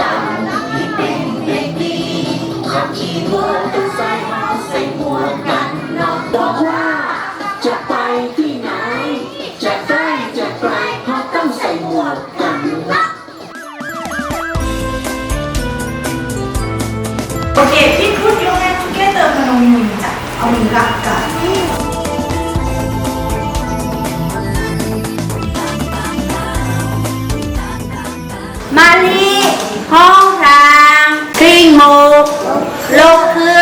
ติดรอยต่ำที่เป็นเด็กดีขับขี่มอเตอร์ไซค์ใหมวกกันน็อกบอกว่าจะไปที่เต้องใส่หมวกกันน็อก Okay, we put your hand together for no minute. เอามือรักกันมาลี ห้องทางคลิงหมกโลกเครื่อง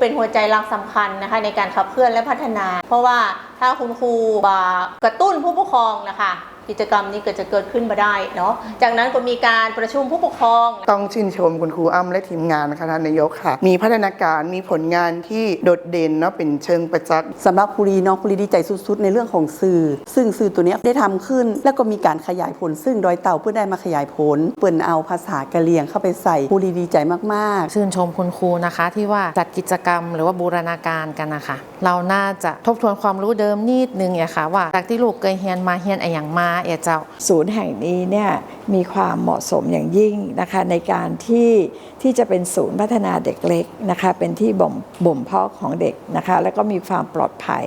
เป็นหัวใจหลักสำคัญนะคะ ในการขับเคลื่อนและพัฒนา เพราะว่าถ้าคุณครูกระตุ้นผู้ปกครองนะคะ กิจกรรมนี้ก็จะเกิดขึ้นมาได้เนาะจากนั้นก็มีการประชุมผู้ปกครอง ต้องชื่นชมคุณครูอ้ำและทีมงานนะคะท่านนายกค่ะ มีพัฒนาการมีผลงานที่โดดเด่นเนาะเป็นเชิงประจักษ์สำหรับคุรีน้องคุรีดีใจสุดๆ ในเรื่องของสื่อ ซึ่งสื่อตัวเนี้ยได้ทำขึ้น แล้วก็มีการขยายผล ซึ่งดอยเต่าเพื่อได้มาขยายผล เปิ่นเอาภาษากะเหรี่ยงเข้าไปใส่คุรีดีใจมากๆ ชื่นชมคุณครูนะคะ ที่ว่าจัดกิจกรรมหรือว่าบูรณาการกันนะคะเราน่าจะทบทวนความรู้เดิมนิดนึงเนี่ยค่ะว่าจากที่ลูกเคยเฮียนมาเฮียนอะไรอย่างมาเอะเจ้า ศูนย์แห่งนี้เนี่ยมีความเหมาะสมอย่างยิ่งนะคะในการที่ที่จะเป็นศูนย์พัฒนาเด็กเล็กนะคะเป็นที่บ่มบ่มเพาะของเด็กนะคะแล้วก็มีความปลอดภัย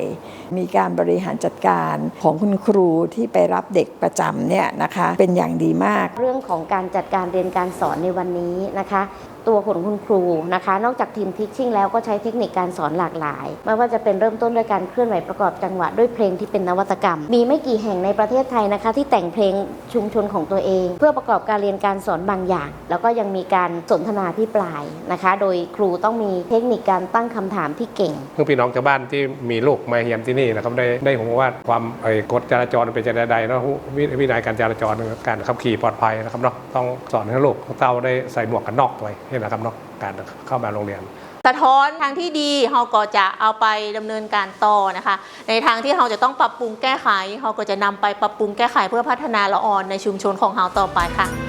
มีการบริหารจัดการของคุณครูที่ไปรับเด็กประจำเนี่ยนะคะเป็นอย่างดีมาก เรื่องของการจัดการเรียนการสอนในวันนี้นะคะ ตัวของคุณครูนะคะ นอกจากทีมทิชชิ่งแล้วก็ใช้เทคนิคการสอนหลากหลาย ไม่ว่าจะเป็นเริ่มต้นด้วยการเคลื่อนไหวประกอบจังหวะด้วยเพลงที่เป็นนวัตกรรม มีไม่กี่แห่งในประเทศไทยนะคะ ที่แต่งเพลงชุมชนของตัวเอง เพื่อประกอบการเรียนการสอนบางอย่าง แล้วก็ยังมีการสนทนาที่ปลายนะคะ โดยครูต้องมีเทคนิคการตั้งคำถามที่เก่งเพื่อพี่น้องชาวบ้านที่มีลูกมาเรียนที่นี่นะครับได้ได้ผมว่าความไอ้กฎจราจรเป็นจะใดๆเนาะวิวินัยการจราจรการขับขี่ปลอดภัยนะครับเนาะต้องสอนให้ลูกเต้าได้ใส่หมวกกันน็อกไว้นี่นะครับเนาะการเข้ามาโรงเรียน สะท้อนทางที่ดีเราก็จะเอาไปดำเนินการต่อนะคะ ในทางที่เราจะต้องปรับปรุงแก้ไขเราก็จะนำไปปรับปรุงแก้ไขเพื่อพัฒนาละอ่อนในชุมชนของเราต่อไปค่ะ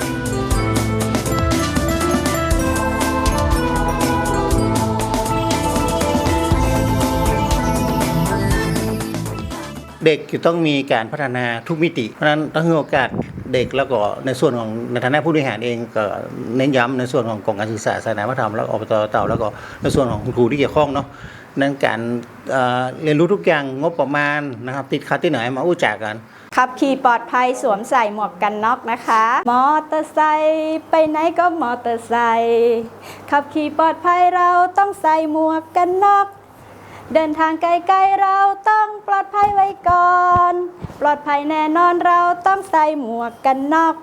เด็กจะต้องมีการพัฒนาทุกมิติ เพราะฉะนั้นต้องให้โอกาสเด็กแล้วก็ในส่วนของในฐานะผู้บริหารเองก็เน้นย้ำในส่วนของกองการศึกษาสาธารณธรรมแล้วอบตเต่าแล้วก็ในส่วนของครูที่เกี่ยวข้องเนาะนั่นการเเรียนรู้ทุกอย่างงบประมาณนะครับติดขัดที่ไหนมาอู้จากกันขับขี่ปลอดภัยสวมใส่หมวกกันน็อกนะคะ มอเตอร์ไซค์ไปไหนก็มอเตอร์ไซค์ขับขี่ปลอดภัยเราต้องใส่หมวกกันน็อก เดินทางไกลๆเราต้องปลอดภัยไว้ก่อน ปลอดภัยแน่นอนเราต้องใส่หมวกกันน็อก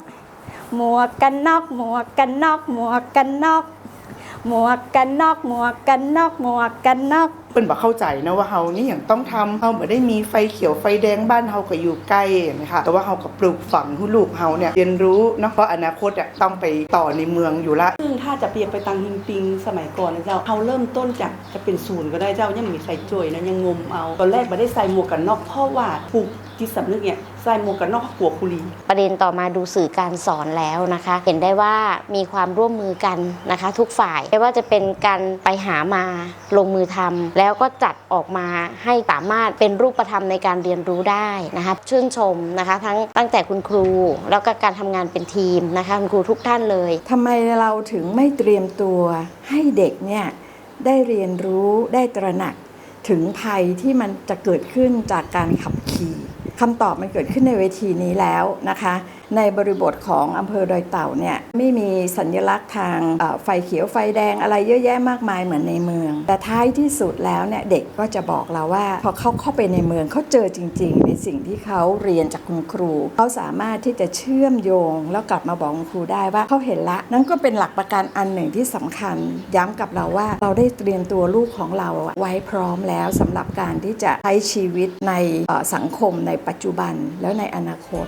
หมวกกันน็อก หมวกกันน็อก หมวกกันน็อก หมวกกันน็อกหมวกกันน็อกหมวกกันน็อกเปิ้นบอกเข้าใจนะว่าเฮานี่อย่างต้องทำเฮาไม่ได้มีไฟเขียวไฟแดงบ้านเฮาก็อยู่ใกล้นะคะแต่ว่าเฮาก็ปลูกฝังให้ลูกเฮาเนี่ยเรียนรู้เนาะเพราะอนาคตอะต้องไปต่อในเมืองอยู่ละซึ่งถ้าจะเปรียบไปตังฮิงปิงสมัยก่อนนะเจ้าเขาเริ่มต้นจากจะเป็นศูนย์ก็ได้เจ้ายังมีใส่จ่วยนะยังงมเอาตอนแรกไม่ได้ใส่หมวกกันน็อกเพราะว่าผูก จิตสำนึกเนี่ยใส่หมวกกันน็อกหัวคุรี ประเด็นต่อมาดูสื่อการสอนแล้วนะคะ เห็นได้ว่ามีความร่วมมือกันนะคะ ทุกฝ่ายไม่ว่าจะเป็นการไปหามาลงมือทำแล้วก็จัดออกมาให้สามารถเป็นรูปธรรมในการเรียนรู้ได้นะคะชื่นชมนะคะทั้งตั้งแต่คุณครู แล้วก็การทำงานเป็นทีมนะคะคุณครูทุกท่านเลยทำไมเราถึงไม่เตรียมตัวให้เด็กเนี่ยได้เรียนรู้ได้ตระหนักถึงภัยที่มันจะเกิดขึ้นจากการขับขี่ คำตอบมันเกิดขึ้นในเวทีนี้แล้วนะคะ ในบริบทของอำเภอดอยเต่าเนี่ยไม่มีสัญลักษณ์ทางไฟเขียวไฟแดงอะไรเยอะแยะมากมายเหมือนในเมือง แต่ท้ายที่สุดแล้วเนี่ยเด็กก็จะบอกเราว่า พอเขาเข้าไปในเมืองเขาเจอจริง ๆ ในสิ่งที่เขาเรียนจากคุณครู เขาสามารถที่จะเชื่อมโยง แล้วกลับมาบอกคุณครูได้ว่าเขาเห็นละ นั่นก็เป็นหลักประกันอันหนึ่งที่สำคัญ ย้ำกับเราว่าเราได้เตรียมตัวลูกของเราไว้พร้อมแล้วสำหรับการที่จะใช้ชีวิตในสังคมในปัจจุบันแล้วในอนาคต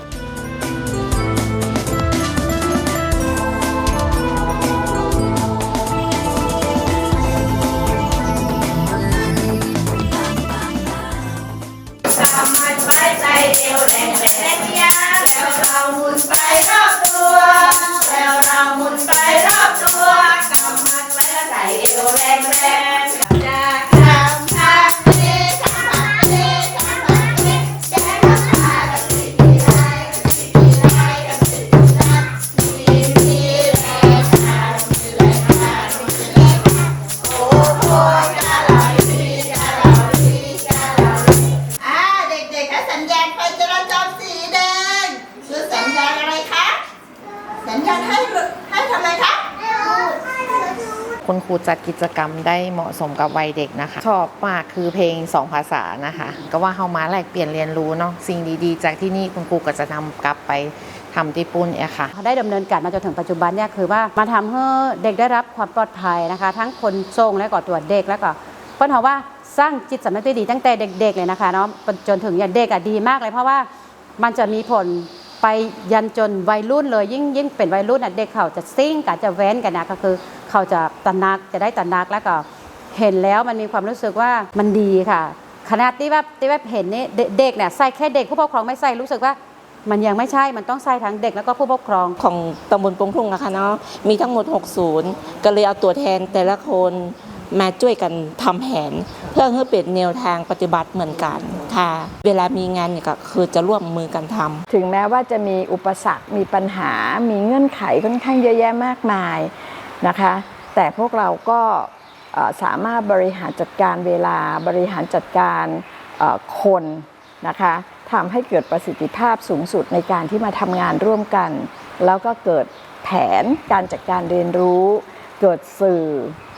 เร็วแรงแรงแล้วเราหมุนไปรอบตัวแล้วเราหมุนไปรอบตัวกำมัดไว้แล้วใส่เอวแรงแรง สัญญาณให้ให้ทำอะไรคะคุณครูจัดกิจกรรมได้เหมาะสมกับวัยเด็กนะคะ ชอบมากคือเพลงสองภาษานะคะ ก็ว่าเฮามาแลกเปลี่ยนเรียนรู้เนาะสิ่งดีๆ จากที่นี่คุณครูก็จะนำกลับไปทำที่ปุ่นเนี่ยค่ะ ได้ดำเนินการมาจนถึงปัจจุบันเนี่ยคือว่ามาทำให้เด็กได้รับความปลอดภัยนะคะ ทั้งคนส่งและก็ตัวเด็กแล้วก็เปิ้ลเขาว่าสร้างจิตสำนึกที่ดีตั้งแต่เด็ก ๆ เลยนะคะเนาะจนถึงอย่างเด็กอะดีมากเลยเพราะว่ามันจะมีผล ไปยันจนวัยรุ่นเลยยิ่งยิ่งเป็นวัยรุ่นเด็กเขาจะซิ่งกันจะแว้นกันนะก็คือเขาจะตระหนักจะได้ตระหนักแล้วก็เห็นแล้วมันมีความรู้สึกว่ามันดีค่ะขนาดที่ว่าที่ว่าเห็นนี่เด็กเนี่ยใส่แค่เด็กผู้ปกครองไม่ใส่รู้สึกว่ามันยังไม่ใช่ มันต้องใส่ทั้งเด็กแล้วก็ผู้ปกครองของตำบลปงทุ่งนะคะเนาะมีทั้งหมด 6 ศูนย์ก็เลยเอาตัวแทนแต่ละคน มาช่วยกันทำแผน เพื่อให้เป็นแนวทางปฏิบัติเหมือนกันค่ะ เวลามีงานเนี่ยก็คือจะร่วมมือกันทำถึงแม้ว่าจะมีอุปสรรคมีปัญหา มีเงื่อนไขค่อนข้างเยอะแยะมากมายนะคะ แต่พวกเราก็สามารถบริหารจัดการเวลาบริหารจัดการคนนะคะทำให้เกิดประสิทธิภาพสูงสุดในการที่มาทำงานร่วมกัน แล้วก็เกิดแผนการจัดการเรียนรู้ เกิดสื่อ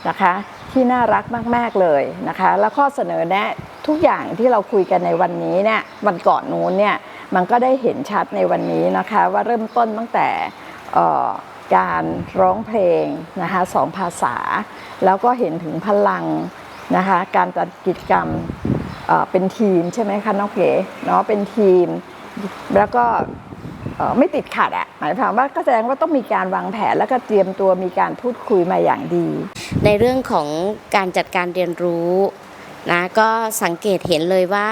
นะคะ ที่น่ารักมาก ๆ เลยนะคะ แล้วข้อเสนอแนะทุกอย่างที่เราคุยกันในวันนี้เนี่ยวันก่อนนู้นเนี่ยมันก็ได้เห็นชัดในวันนี้นะคะ ว่าเริ่มต้นตั้งแต่การร้องเพลงนะคะสองภาษา แล้วก็เห็นถึงพลังนะคะการจัดกิจกรรมเเป็นทีมใช่ไหมคะน้องเก๋เนาะเป็นทีมแล้วก็ ไม่ติดขัดอะหมายความว่าก็แสดงว่าต้องมีการวางแผนแล้วก็เตรียมตัวมีการพูดคุยมาอย่างดี ในเรื่องของการจัดการเรียนรู้นะก็สังเกตเห็นเลยว่า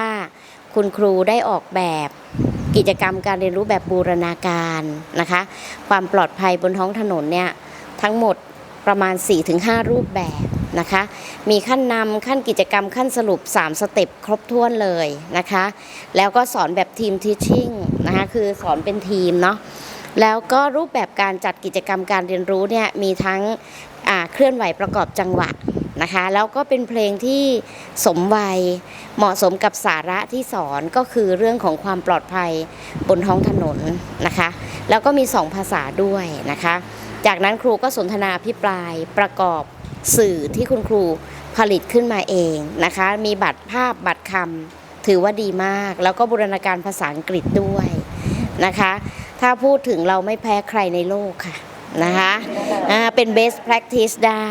คุณครูได้ออกแบบกิจกรรมการเรียนรู้แบบบูรณาการนะคะ ความปลอดภัยบนท้องถนนเนี่ยทั้งหมดประมาณ 4-5 รูปแบบ นะคะ มีขั้นนำขั้นกิจกรรมขั้นสรุป 3 สเต็ปครบถ้วนเลยนะคะ แล้วก็สอนแบบทีมทิชชิ่งนะคะคือสอนเป็นทีมเนาะแล้วก็รูปแบบการจัดกิจกรรมการเรียนรู้เนี่ยมีทั้งเคลื่อนไหวประกอบจังหวะนะคะแล้วก็เป็นเพลงที่สมวัยเหมาะสมกับสาระที่สอนก็คือเรื่องของความปลอดภัยบนท้องถนนนะคะ แล้วก็มีสองภาษาด้วยนะคะ จากนั้นครูก็สนทนาพิปรายประกอบ สื่อที่คุณครูผลิตขึ้นมาเองนะคะ มีบัตรภาพบัตรคำถือว่าดีมาก แล้วก็บูรณาการภาษาอังกฤษด้วยนะคะ ถ้าพูดถึงเราไม่แพ้ใครในโลกค่ะนะคะเป็น best practice ได้